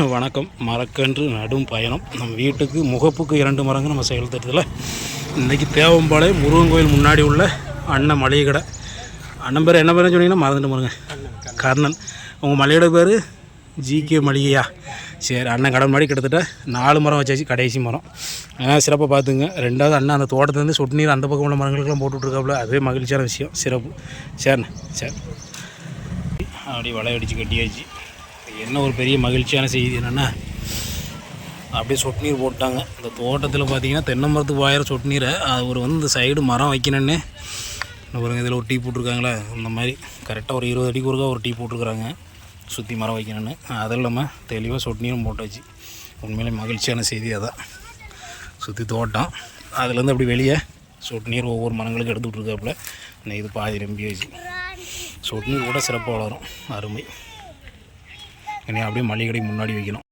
வணக்கம். மரக்கன்று நடும் பயணம். நம்ம வீட்டுக்கு முகப்புக்கு இரண்டு மரங்கள் நம்ம செயல் திட்டத்தில் இன்றைக்கி தேவம்பாளையம் முருகன் கோயில் முன்னாடி உள்ள அண்ணன் மளிகை கடை அண்ணன் பேர் என்ன பேருன்னு சொன்னீங்கன்னா மறந்துட்டு பாருங்க கர்ணன். உங்கள் மளிகையோட பேர் ஜிகே மளிகையா? சரி அண்ணன் கடை முன்னாடி கிட்டத்தட்ட நாலு மரம் வச்சாச்சு கடைசி மரம். அதனால் சிறப்பாக பார்த்துங்க. ரெண்டாவது அண்ணன் அந்த தோட்டத்துலேருந்து சொட்டு நீர் அந்த பக்கம் உள்ள மரங்களுக்கெல்லாம் போட்டு விட்ருக்காப்புல அதுவே மகிழ்ச்சியான விஷயம். சிறப்பு. சரிண்ணே சரி. அப்படியே வளையடிச்சு கட்டியாச்சு. என்ன ஒரு பெரிய மகிழ்ச்சியான செய்தி என்னென்னா அப்படியே சொட்டு நீர் போட்டாங்க. இந்த தோட்டத்தில் பார்த்தீங்கன்னா தென்னை மரத்துக்கு வாயிற சொட்டு நீரை அது ஒரு வந்து இந்த சைடு மரம் வைக்கணுன்னு ஒரு பாருங்க இதில் ஒரு டீ போட்டிருக்காங்களே இந்த மாதிரி. கரெக்டாக ஒரு இருபது அடிக்கு ஒருக்கா ஒரு டீ போட்டிருக்குறாங்க சுற்றி மரம் வைக்கணுன்னு அது இல்லாமல் தெளிவாக சொட்டு நீரும் போட்டாச்சு. உண்மையிலே மகிழ்ச்சியான செய்தி அதான் சுற்றி தோட்டம். அதுலேருந்து அப்படி வெளியே சொட்டு நீர் ஒவ்வொரு மரங்களுக்கு எடுத்து விட்ருக்காப்புல இன்னும் இது பாதி நம்பி வச்சு சொட்டு நீர் கூட சிறப்பாக வளரும். அருமை. இனி அப்படியே மளிகை கடைக்கு முன்னாடி வைக்கணும்.